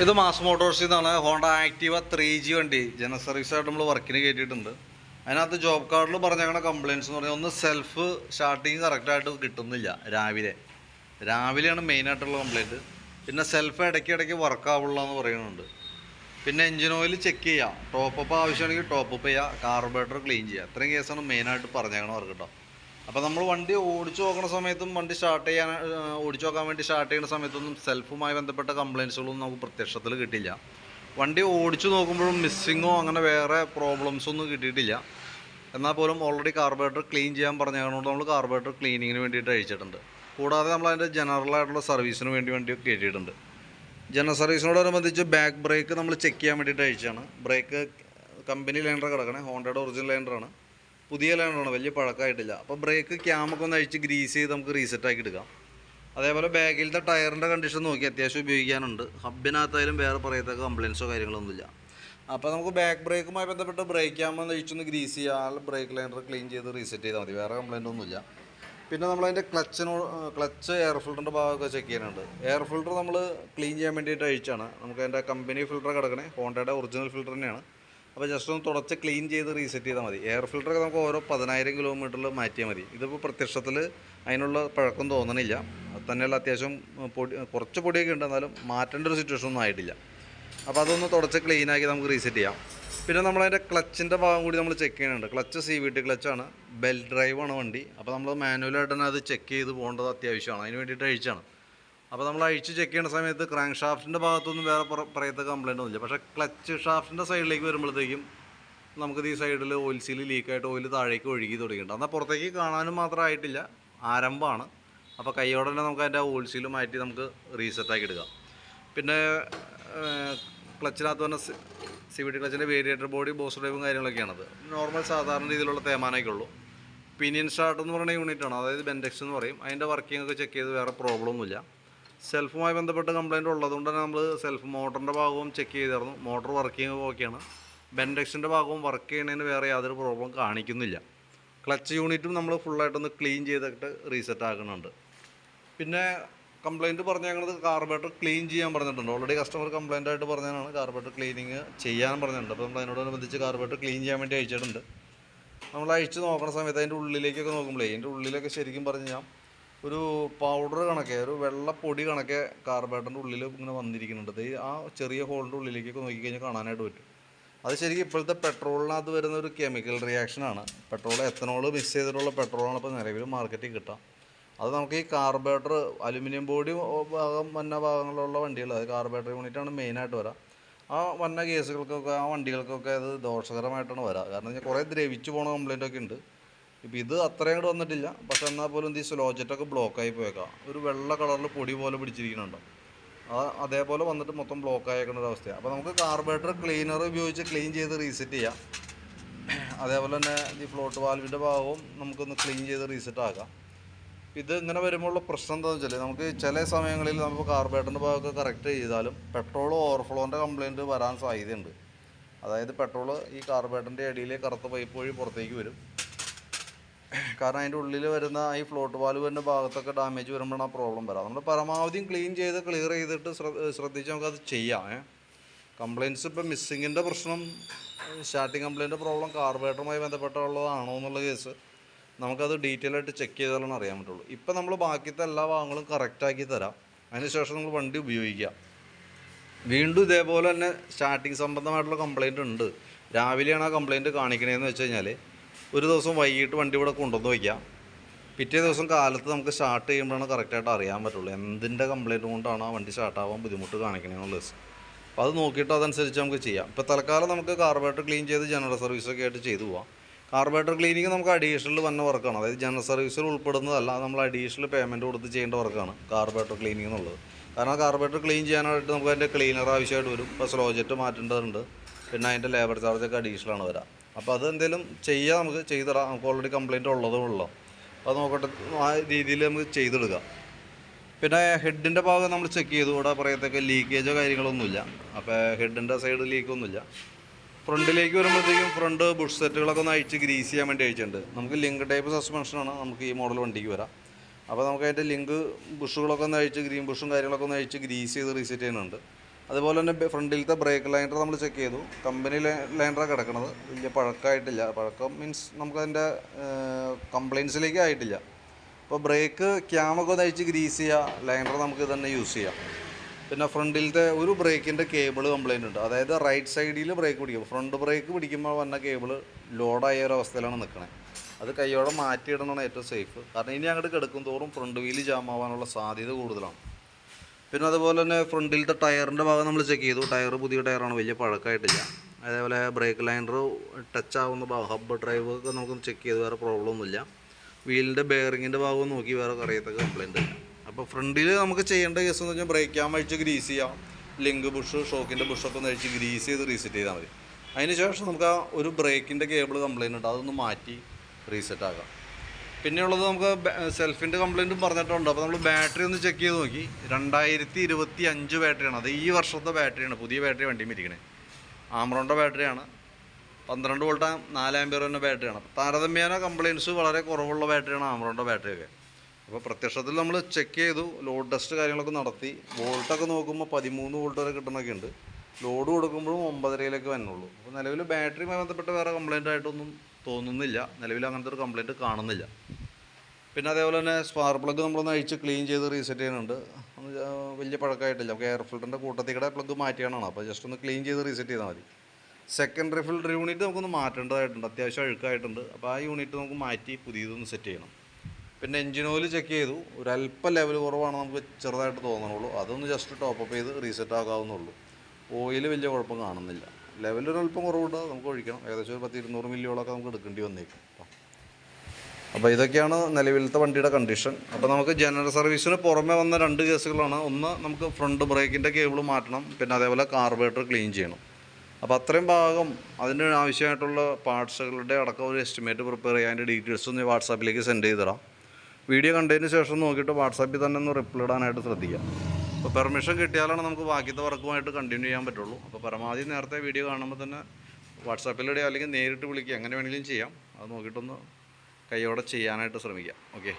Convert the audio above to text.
ഇത് മാസ് മോട്ടോഴ്സിൽ നിന്നാണ് ഹോണ്ട ആക്റ്റീവ ത്രീ ജി വണ്ടി ജന സർവീസായിട്ട് നമ്മൾ വർക്കിന് കയറ്റിയിട്ടുണ്ട് അതിനകത്ത് ജോബ് കാർഡിൽ പറഞ്ഞേക്കണ കംപ്ലയിൻസ് എന്ന് പറഞ്ഞാൽ ഒന്ന് സെൽഫ് സ്റ്റാർട്ടിങ് കറക്റ്റായിട്ട് കിട്ടുന്നില്ല രാവിലെ. രാവിലെയാണ് മെയിനായിട്ടുള്ള കംപ്ലയിന്റ് പിന്നെ സെൽഫ് ഇടയ്ക്ക് ഇടയ്ക്ക് വർക്ക് ആവുള്ള എന്ന് പറയുന്നുണ്ട്. പിന്നെ എഞ്ചിൻ ഓയിൽ ചെക്ക് ചെയ്യാം. ടോപ്പ് അപ്പ് ആവശ്യമാണെങ്കിൽ ടോപ്പ് അപ്പ് ചെയ്യുക കാർബറേറ്റർ ക്ലീൻ ചെയ്യുക ഇത്രയും കേസാണ് മെയിനായിട്ട് പറഞ്ഞേക്കണ വർക്ക് കേട്ടോ അപ്പോൾ നമ്മൾ വണ്ടി ഓടിച്ചു നോക്കുന്ന സമയത്തും വണ്ടി സ്റ്റാർട്ട് ചെയ്യാൻ ഓടിച്ചു നോക്കാൻ വേണ്ടി സ്റ്റാർട്ട് ചെയ്യുന്ന സമയത്തൊന്നും സെൽഫുമായി ബന്ധപ്പെട്ട കംപ്ലയിൻസുകളൊന്നും നമുക്ക് പ്രത്യക്ഷത്തിൽ കിട്ടില്ല വണ്ടി ഓടിച്ചു നോക്കുമ്പോഴും മിസ്സിങ്ങോ അങ്ങനെ വേറെ പ്രോബ്ലംസ് ഒന്നും കിട്ടിയിട്ടില്ല. എന്നാൽ പോലും ഓൾറെഡി കാർബറേറ്റർ ക്ലീൻ ചെയ്യാൻ പറഞ്ഞതുകൊണ്ട് നമ്മൾ കാർബറേറ്റർ ക്ലീനിങ്ങിന് വേണ്ടിയിട്ട് അഴിച്ചിട്ടുണ്ട്. കൂടാതെ നമ്മൾ അതിന്റെ ജനറൽ ആയിട്ടുള്ള സർവീസിന് വേണ്ടി വേണ്ടി കയറ്റിയിട്ടുണ്ട് ജനറൽ സർവീസിനോടനുബന്ധിച്ച് ബാക്ക് ബ്രേക്ക് നമ്മൾ ചെക്ക് ചെയ്യാൻ വേണ്ടിയിട്ട് അഴിച്ചാണ് ബ്രേക്ക് കമ്പനി ലൈൻഡർ കിടക്കണേ ഹോണ്ടയുടെ ഒറിജിനൽ ലൈനറാണ് പുതിയ ലാൻഡാണ് വലിയ പഴക്കമായിട്ടില്ല. അപ്പോൾ ബ്രേക്ക് ക്യാമൊക്കെ ഒന്ന് അഴിച്ച് ഗ്രീസ് ചെയ്ത് നമുക്ക് റീസെറ്റ് ആക്കി എടുക്കാം. അതേപോലെ ബാഗിലത്തെ ടയറിന്റെ കണ്ടീഷൻ നോക്കി അത്യാവശ്യം ഉപയോഗിക്കാനുണ്ട്. ഹബിനകത്തായാലും വേറെ പറയത്തക്ക കംപ്ലയിൻസോ കാര്യങ്ങളൊന്നുമില്ല. അപ്പോൾ നമുക്ക് ബാക്ക് ബ്രേക്കുമായി ബന്ധപ്പെട്ട് ബ്രേക്ക് ക്യാമൊന്ന് അഴിച്ചൊന്ന് ഗ്രീസ് ചെയ്യാൻ ബ്രേക്ക് ലൈനർ ക്ലീൻ ചെയ്ത് റീസെറ്റ് ചെയ്താൽ മതി. വേറെ കംപ്ലയിന്റ് ഒന്നുമില്ല. പിന്നെ നമ്മളതിന്റെ ക്ലച്ചിനോ ക്ലച്ച് എയർ ഫിൽറ്ററിന്റെ ഭാഗമൊക്കെ ചെക്ക് ചെയ്യാനുണ്ട്. എയർ ഫിൽറ്റർ നമ്മൾ ക്ലീൻ ചെയ്യാൻ വേണ്ടിയിട്ട് അഴിച്ചാണ്. നമുക്ക് അതിന്റെ കമ്പനി ഫിൽറ്റർ കിടക്കണേ ഹോണ്ടയുടെ ഒറിജിനൽ ഫിൽറ്റർ തന്നെയാണ്. അപ്പോൾ ജസ്റ്റ് ഒന്ന് തുടച്ച് ക്ലീൻ ചെയ്ത് റീസെറ്റ് ചെയ്താൽ മതി. എയർ ഫിൽറ്ററൊക്കെ നമുക്ക് ഓരോ പതിനായിരം കിലോമീറ്ററിൽ മാറ്റിയാൽ മതി. ഇതിപ്പോൾ പ്രത്യക്ഷത്തിൽ അതിനുള്ള പഴക്കം തോന്നണില്ല. അത് തന്നെയല്ല അത്യാവശ്യം പൊടി കുറച്ച് പൊടിയൊക്കെ ഉണ്ട്. എന്നാലും മാറ്റേണ്ട ഒരു സിറ്റുവേഷൻ ഒന്നും ആയിട്ടില്ല. അപ്പോൾ അതൊന്ന് തുടച്ച് ക്ലീനാക്കി നമുക്ക് റീസെറ്റ് ചെയ്യാം. പിന്നെ നമ്മളതിന്റെ ക്ലച്ചിന്റെ ഭാഗം കൂടി നമ്മൾ ചെക്ക് ചെയ്യുന്നുണ്ട്. ക്ലച്ച് സി വി ടി ക്ലച്ചാണ് ബെൽ ഡ്രൈവാണ് വണ്ടി. അപ്പോൾ നമ്മൾ മാനുവലായിട്ട് തന്നെ അത് ചെക്ക് ചെയ്ത് പോകേണ്ടത് അത്യാവശ്യമാണ്. അതിന് വേണ്ടിയിട്ട് അഴിച്ചാണ് അപ്പോൾ നമ്മൾ അഴിച്ച് ചെക്ക് ചെയ്യുന്ന സമയത്ത് ക്രാങ്ക് ഷാഫ്റ്റിന്റെ ഭാഗത്തൊന്നും വേറെ പറയത്തെ കംപ്ലൈന്റ് ഒന്നുമില്ല. പക്ഷേ ക്ലച്ച് ഷാഫ്റ്റിന്റെ സൈഡിലേക്ക് വരുമ്പോഴത്തേക്കും നമുക്കിത് ഈ സൈഡിൽ ഓയിൽ സീൽ ലീക്കായിട്ട് ഓയിൽ താഴേക്ക് ഒഴുകി തുടങ്ങിയിട്ടുണ്ട്. എന്നാൽ പുറത്തേക്ക് കാണാനും മാത്രമായിട്ടില്ല ആരംഭമാണ്. അപ്പോൾ കൈയോടെ തന്നെ നമുക്ക് അതിന്റെ ഓയിൽ സീൽ മാറ്റി നമുക്ക് റീസെറ്റാക്കി എടുക്കാം. പിന്നെ ക്ലച്ചിനകത്ത് തന്നെ സി വി ടി ക്ലച്ചിന്റെ വേരിയേറ്റർ ബോഡി ബോസ് ഡ്രൈവും കാര്യങ്ങളൊക്കെയാണത് നോർമൽ സാധാരണ രീതിയിലുള്ള തേമാനൊക്കെ ഉള്ളൂ. പിനിയൻ സ്റ്റാർട്ട് എന്ന് പറയുന്ന യൂണിറ്റാണ് അതായത് ബെൻഡെക്സ് എന്ന് പറയും. അതിന്റെ വർക്കിംഗ് ഒക്കെ ചെക്ക് ചെയ്ത് വേറെ പ്രോബ്ലം ഒന്നുമില്ല. സെൽഫുമായി ബന്ധപ്പെട്ട കംപ്ലൈന്റ് ഉള്ളതുകൊണ്ട് തന്നെ നമ്മൾ സെൽഫ് മോട്ടറിന്റെ ഭാഗവും ചെക്ക് ചെയ്തിരുന്നു. മോട്ടർ വർക്കിംഗ് ഓക്കെയാണ് ബെൻഡെക്സിന്റെ ഭാഗവും വർക്ക് ചെയ്യുന്നതിന് വേറെ യാതൊരു പ്രോബ്ലം കാണിക്കുന്നില്ല. ക്ലച്ച് യൂണിറ്റും നമ്മൾ ഫുള്ളായിട്ടൊന്ന് ക്ലീൻ ചെയ്തിട്ട് റീസെറ്റ് ആക്കുന്നുണ്ട്. പിന്നെ കംപ്ലൈന്റ് പറഞ്ഞേക്കുന്നത് കാർബേറ്റർ ക്ലീൻ ചെയ്യാൻ പറഞ്ഞിട്ടുണ്ട്. ഓൾറെഡി കസ്റ്റമർ കംപ്ലൈന്റ് ആയിട്ട് പറഞ്ഞതാണ്. കാർബേറ്റർ ക്ലീനിങ് ചെയ്യാൻ പറഞ്ഞിട്ടുണ്ട്. അപ്പോൾ നമ്മൾ അതിനോടനുബന്ധിച്ച് കാർബേറ്റർ ക്ലീൻ ചെയ്യാൻ വേണ്ടി അയച്ചിട്ടുണ്ട്. നമ്മൾ അഴിച്ച് നോക്കുന്ന സമയത്ത് അതിന്റെ ഉള്ളിലേക്കൊക്കെ നോക്കുമ്പോഴേ അതിന്റെ ഉള്ളിലൊക്കെ ശരിക്കും പറഞ്ഞു കഴിഞ്ഞാൽ ഒരു പൗഡർ കണക്കെ ഒരു വെള്ളപ്പൊടി കണക്കെ കാർബേറ്ററിന്റെ ഉള്ളിൽ ഇങ്ങനെ വന്നിരിക്കുന്നുണ്ട്. ഇത് ആ ചെറിയ ഹോളിന്റെ ഉള്ളിലേക്കൊക്കെ നോക്കിക്കഴിഞ്ഞാൽ കാണാനായിട്ട് പറ്റും. അത് ശരിക്കും ഇപ്പോഴത്തെ പെട്രോളിനകത്ത് വരുന്ന ഒരു കെമിക്കൽ റിയാക്ഷനാണ് പെട്രോൾ എത്തനോൾ മിക്സ് ചെയ്തിട്ടുള്ള പെട്രോളാണ് ഇപ്പോൾ നിലവിൽ മാർക്കറ്റിൽ കിട്ടുക അത് നമുക്ക് ഈ കാർബേറ്റർ അലുമിനിയം ബോഡി ഭാഗം വന്ന ഭാഗങ്ങളിലുള്ള വണ്ടികൾ അത് കാർബേറ്റർ യൂണിറ്റാണ് മെയിനായിട്ട് വരാം. ആ വന്ന കേസുകൾക്കൊക്കെ ആ വണ്ടികൾക്കൊക്കെ അത് ദോഷകരമായിട്ടാണ് വരാം. കാരണം കുറേ ദ്രവിച്ചു പോണ കംപ്ലൈന്റ് ഒക്കെ ഉണ്ട്. ഇപ്പോൾ ഇത് അത്രയും കൂടെ വന്നിട്ടില്ല. പക്ഷെ എന്നാൽ പോലും ഈ ബ്ലോക്ക് ബ്ലോക്കായി പോയേക്കാം. ഒരു വെള്ള കളറിൽ പൊടി പോലെ പിടിച്ചിരിക്കുന്നുണ്ടോ. അത് അതേപോലെ വന്നിട്ട് മൊത്തം ബ്ലോക്ക് ആയേക്കുന്ന ഒരു അവസ്ഥയാണ് അപ്പോൾ നമുക്ക് കാർബറേറ്റർ ക്ലീനർ ഉപയോഗിച്ച് ക്ലീൻ ചെയ്ത് റീസെറ്റ് ചെയ്യാം. അതേപോലെ തന്നെ ഈ ഫ്ലോട്ട് വാൽവിന്റെ ഭാഗവും നമുക്കൊന്ന് ക്ലീൻ ചെയ്ത് റീസെറ്റ് ആക്കാം. ഇത് ഇങ്ങനെ വരുമ്പോഴുള്ള പ്രശ്നം എന്താണെന്ന് വെച്ചാൽ നമുക്ക് ചില സമയങ്ങളിൽ നമുക്ക് കാർബറേറ്ററിന്റെ ഭാഗമൊക്കെ കറക്റ്റ് ചെയ്താലും പെട്രോൾ ഓവർഫ്ലോന്റെ കംപ്ലയിന്റ് വരാൻ സാധ്യതയുണ്ട്. അതായത് പെട്രോൾ ഈ കാർബറേറ്ററിന്റെ അടിയിലെ കറുത്ത പൈപ്പ് വഴി പുറത്തേക്ക് വരും. കാരണം അതിന്റെ ഉള്ളിൽ വരുന്ന ഈ ഫ്ലോട്ട് വാൽവിന്റെ ഭാഗത്തൊക്കെ ഡാമേജ് വരുമ്പോഴാണ് ആ പ്രോബ്ലം വരാം. നമ്മൾ പരമാവധി ക്ലീൻ ചെയ്ത് ക്ലിയർ ചെയ്തിട്ട് ശ്ര- ശ്രദ്ധിച്ച് നമുക്കത് ചെയ്യാം കംപ്ലയിൻസ് ഇപ്പോൾ മിസ്സിങ്ങിന്റെ പ്രശ്നം സ്റ്റാർട്ടിങ് കംപ്ലയിന്റെ പ്രോബ്ലം കാർബറേറ്ററുമായി ബന്ധപ്പെട്ടുള്ളതാണോ എന്നുള്ള കേസ് നമുക്കത് ഡീറ്റെയിൽ ആയിട്ട് ചെക്ക് ചെയ്താലാണ് അറിയാൻ പറ്റുള്ളൂ. ഇപ്പം നമ്മൾ ബാക്കിയത്തെ എല്ലാ ഭാഗങ്ങളും കറക്റ്റാക്കി തരാം. അതിനുശേഷം നമ്മൾ വണ്ടി ഉപയോഗിക്കാം വീണ്ടും ഇതേപോലെ തന്നെ സ്റ്റാർട്ടിങ് സംബന്ധമായിട്ടുള്ള കംപ്ലയിന്റ് ഉണ്ട്. രാവിലെയാണ് ആ കംപ്ലയിന്റ് കാണിക്കണതെന്ന് വെച്ച് കഴിഞ്ഞാൽ ഒരു ദിവസം വൈകിട്ട് വണ്ടി ഇവിടെ കൊണ്ടുവന്ന് വയ്ക്കാം. പിറ്റേ ദിവസം കാലത്ത് നമുക്ക് സ്റ്റാർട്ട് ചെയ്യുമ്പോഴാണ് കറക്റ്റായിട്ട് അറിയാൻ പറ്റുള്ളൂ. എന്തിന്റെ കംപ്ലയിന്റ് കൊണ്ടാണ് ആ വണ്ടി സ്റ്റാർട്ടാവാൻ ബുദ്ധിമുട്ട് കാണിക്കണമെന്നുള്ളത് അപ്പോൾ അത് നോക്കിയിട്ട് അതനുസരിച്ച് നമുക്ക് ചെയ്യാം. ഇപ്പോൾ തൽക്കാലം നമുക്ക് കാർബറേറ്റർ ക്ലീൻ ചെയ്ത് ജനറൽ സർവീസൊക്കെ ആയിട്ട് ചെയ്തു പോവാം. കാർബറേറ്റർ ക്ലീനിങ് നമുക്ക് അഡീഷണൽ വന്ന വർക്കാണ് അതായത് ജനറൽ സർവീസിൽ ഉൾപ്പെടുന്നതല്ല നമ്മൾ അഡീഷണൽ പേയ്മെന്റ് കൊടുത്ത് ചെയ്യേണ്ട വർക്കാണ് കാർബറേറ്റർ ക്ലീനിങ് എന്നുള്ളത്. കാരണം കാർബറേറ്റർ ക്ലീൻ ചെയ്യാനായിട്ട് നമുക്ക് അതിന്റെ ക്ലീനർ ആവശ്യമായിട്ട് വരും. ഇപ്പോൾ സ്ലോജറ്റ് മാറ്റേണ്ടതുണ്ട്. പിന്നെ അതിന്റെ ലേബർ ചാർജൊക്കെ അഡീഷണൽ ആണ് വരാം. അപ്പോൾ അത് എന്തെങ്കിലും ചെയ്യാം നമുക്ക് ചെയ്തിടാം. നമുക്ക് ഓൾറെഡി കംപ്ലയിന്റ് ഉള്ളതും ഉള്ളു. അത് നോക്കട്ടെ ആ രീതിയിൽ നമുക്ക് ചെയ്തെടുക്കുക പിന്നെ ഹെഡിന്റെ ഭാഗം നമ്മൾ ചെക്ക് ചെയ്തു. ഇവിടെ പറയത്തൊക്കെ ലീക്കേജോ കാര്യങ്ങളൊന്നുമില്ല. അപ്പോൾ ഹെഡിന്റെ സൈഡ് ലീക്കൊന്നുമില്ല ഫ്രണ്ടിലേക്ക് വരുമ്പോഴത്തേക്കും ഫ്രണ്ട് ബുഷ് സെറ്റുകളൊക്കെ ഒന്ന് അഴിച്ച് ഗ്രീസ് ചെയ്യാൻ വേണ്ടി അയച്ചിട്ടുണ്ട് നമുക്ക് ലിങ്ക് ടൈപ്പ് സസ്പെൻഷനാണ് നമുക്ക് ഈ മോഡൽ വണ്ടിക്ക് വരാം. അപ്പോൾ നമുക്ക് അതിന്റെ ലിങ്ക് ബുഷുകളൊക്കെ ഒന്ന് അഴിച്ച് ഗ്രീൻ ബുഷും കാര്യങ്ങളൊക്കെ ഒന്ന് അഴിച്ച് ഗ്രീസ് ചെയ്ത് റീസെറ്റ് ചെയ്യുന്നുണ്ട് അതുപോലെ തന്നെ ഫ്രണ്ടിലത്തെ ബ്രേക്ക് ലൈൻഡർ നമ്മൾ ചെക്ക് ചെയ്തു. കമ്പനി ലൈൻഡറാണ് കിടക്കുന്നത് വലിയ പഴക്കമായിട്ടില്ല പഴക്കം മീൻസ് നമുക്കതിന്റെ കംപ്ലയിൻസിലേക്ക് ആയിട്ടില്ല. അപ്പോൾ ബ്രേക്ക് ക്യാമൊക്കെ ഒന്ന് അഴിച്ച് ഗ്രീസ് ചെയ്യുക ലൈൻഡർ നമുക്ക് തന്നെ യൂസ് ചെയ്യാം. പിന്നെ ഫ്രണ്ടിലത്തെ ഒരു ബ്രേക്കിന്റെ കേബിൾ കംപ്ലയിന്റ് ഉണ്ട്. അതായത് റൈറ്റ് സൈഡിൽ ബ്രേക്ക് പിടിക്കും. ഫ്രണ്ട് ബ്രേക്ക് പിടിക്കുമ്പോൾ വന്ന കേബിൾ ലോഡായ ഒരു അവസ്ഥയിലാണ് നിൽക്കുന്നത് അത് കൈയോടെ മാറ്റിയിടണമാണ് ഏറ്റവും സേഫ് കാരണം ഇനി അങ്ങോട്ട് കിടക്കും തോറും ഫ്രണ്ട് വീൽ ജാം ആവാനുള്ള സാധ്യത കൂടുതലാണ്. പിന്നെ അതുപോലെ തന്നെ ഫ്രണ്ടിലത്തെ ടയറിന്റെ ഭാഗം നമ്മൾ ചെക്ക് ചെയ്തു. ടയർ പുതിയ ടയറാണ് വലിയ പഴക്കമായിട്ടില്ല അതേപോലെ ബ്രേക്ക് ലൈനർ ടച്ച് ആവുന്ന ഭാഗം ഹബ്ബ് ഡ്രൈവ് ഒക്കെ നമുക്ക് ചെക്ക് ചെയ്ത് വേറെ പ്രോബ്ലം ഒന്നുമില്ല. വീലിന്റെ ബെയറിങ്ങിന്റെ ഭാഗം നോക്കി വേറെ അറിയത്തക്ക കംപ്ലൈന്റ് ഇല്ല. അപ്പോൾ ഫ്രണ്ടിൽ നമുക്ക് ചെയ്യേണ്ട കേസ് എന്ന് വെച്ചാൽ ബ്രേക്ക് ക്യാം അഴിച്ച് ഗ്രീസ് ചെയ്യാം. ലിങ്ക് ബുഷ് ഷോക്കിന്റെ ബുഷൊക്കെ ഒന്ന് അഴിച്ച് ഗ്രീസ് ചെയ്ത് റീസെറ്റ് ചെയ്താൽ മതി. അതിന് ശേഷം നമുക്ക് ആ ഒരു ബ്രേക്കിന്റെ കേബിൾ കംപ്ലൈന്റ് ഉണ്ട് അതൊന്ന് മാറ്റി റീസെറ്റ് ആക്കാം. പിന്നെയുള്ളത് നമുക്ക് സെൽഫിന്റെ കംപ്ലൈന്റും പറഞ്ഞിട്ടുണ്ട്. അപ്പോൾ നമ്മൾ ബാറ്ററി ഒന്ന് ചെക്ക് ചെയ്ത് നോക്കി. രണ്ടായിരത്തി ഇരുപത്തി അഞ്ച് ബാറ്ററിയാണ് അത് ഈ വർഷത്തെ ബാറ്ററിയാണ് പുതിയ ബാറ്ററി വണ്ടിയും ഇരിക്കണേ. ആമറോണിന്റെ ബാറ്ററിയാണ് പന്ത്രണ്ട് വോൾട്ട് നാല് ആമ്പിയർ തന്നെ ബാറ്ററിയാണ് അപ്പോൾ താരതമ്യേന കംപ്ലയിൻസ് വളരെ കുറവുള്ള ബാറ്ററിയാണ് ആമറോണിന്റെ ബാറ്ററിയൊക്കെ അപ്പോൾ പ്രത്യക്ഷത്തിൽ നമ്മൾ ചെക്ക് ചെയ്തു. ലോഡ് ടെസ്റ്റ് കാര്യങ്ങളൊക്കെ നടത്തി. വോൾട്ടൊക്കെ നോക്കുമ്പോൾ പതിമൂന്ന് വോൾട്ട് വരെ കിട്ടണമൊക്കെ ഉണ്ട്. ലോഡ് കൊടുക്കുമ്പോഴും ഒമ്പതരയിലേക്ക് വന്നുള്ളൂ. അപ്പോൾ നിലവിൽ ബാറ്ററിയുമായി ബന്ധപ്പെട്ട് വേറെ കംപ്ലയിന്റ് ആയിട്ടൊന്നും തോന്നുന്നില്ല. നിലവിൽ അങ്ങനത്തെ ഒരു കംപ്ലയിന്റ് കാണുന്നില്ല. പിന്നെ അതേപോലെ തന്നെ സ്പാർ പ്ലഗ് നമ്മളൊന്ന് അഴിച്ച് ക്ലീൻ ചെയ്ത് റീസെറ്റ് ചെയ്യുന്നുണ്ട്. വലിയ പഴക്കമായിട്ടില്ല. നമുക്ക് എയർ ഫിൽറ്ററിന്റെ കൂട്ടത്തിൽ കൂടെ പ്ലഗ് മാറ്റിയാണ് അപ്പോൾ ജസ്റ്റ് ഒന്ന് ക്ലീൻ ചെയ്ത് റീസെറ്റ് ചെയ്താൽ മതി. സെക്കൻഡറി ഫിൽറ്റർ യൂണിറ്റ് നമുക്കൊന്ന് മാറ്റേണ്ടതായിട്ടുണ്ട്. അത്യാവശ്യം അഴുക്കായിട്ടുണ്ട്. അപ്പോൾ ആ യൂണിറ്റ് നമുക്ക് മാറ്റി പുതിയതൊന്ന് സെറ്റ് ചെയ്യണം. പിന്നെ എൻജിൻ ഓയിൽ ചെക്ക് ചെയ്തു. ഒരല്പം ലെവൽ കുറവാണ് നമുക്ക് ചെറുതായിട്ട് തോന്നണുള്ളൂ. അതൊന്ന് ജസ്റ്റ് ടോപ്പ് അപ്പ് ചെയ്ത് റീസെറ്റ് ആകാവുന്നുള്ളൂ ഓയിൽ വലിയ കുഴപ്പം കാണുന്നില്ല. ലെവൽ അല്പം കുറവുണ്ട്. നമുക്ക് ഒഴിക്കണം. ഏകദേശം ഒരു പത്ത് ഇരുന്നൂറ് മില്ലിയോളൊക്കെ നമുക്ക് എടുക്കേണ്ടി വന്നേക്കും അപ്പം അപ്പോൾ ഇതൊക്കെയാണ് നിലവിലത്തെ വണ്ടിയുടെ കണ്ടീഷൻ അപ്പോൾ നമുക്ക് ജനറൽ സർവീസിന് പുറമെ വന്ന രണ്ട് കേസുകളാണ്. ഒന്ന് നമുക്ക് ഫ്രണ്ട് ബ്രേക്കിന്റെ കേബിൾ മാറ്റണം. പിന്നെ അതേപോലെ കാർബേറ്റർ ക്ലീൻ ചെയ്യണം. അപ്പോൾ അത്രയും ഭാഗം അതിന് ആവശ്യമായിട്ടുള്ള പാർട്സുകളുടെ അടക്കം ഒരു എസ്റ്റിമേറ്റ് പ്രിപ്പയർ ചെയ്യാൻ ഡീറ്റെയിൽസ് ഒന്ന് വാട്സാപ്പിലേക്ക് സെൻഡ് ചെയ്തിടാം വീഡിയോ കണ്ടതിന് ശേഷം നോക്കിയിട്ട് വാട്സാപ്പിൽ തന്നെ ഒന്ന് റിപ്ലൈ ഇടാനായിട്ട് ശ്രദ്ധിക്കാം. അപ്പോൾ പെർമിഷൻ കിട്ടിയാലാണ് നമുക്ക് ബാക്കിയത്തെ വർക്കുമായിട്ട് കണ്ടിന്യൂ ചെയ്യാൻ പറ്റുള്ളൂ. അപ്പോൾ പരമാവധി നേരത്തെ വീഡിയോ കാണുമ്പോൾ തന്നെ വാട്സാപ്പിലിടുക അല്ലെങ്കിൽ നേരിട്ട് വിളിക്കുക എങ്ങനെ വേണമെങ്കിലും ചെയ്യാം. അത് നോക്കിയിട്ടൊന്ന് കൈയോടെ ചെയ്യാനായിട്ട് ശ്രമിക്കാം. ഓക്കെ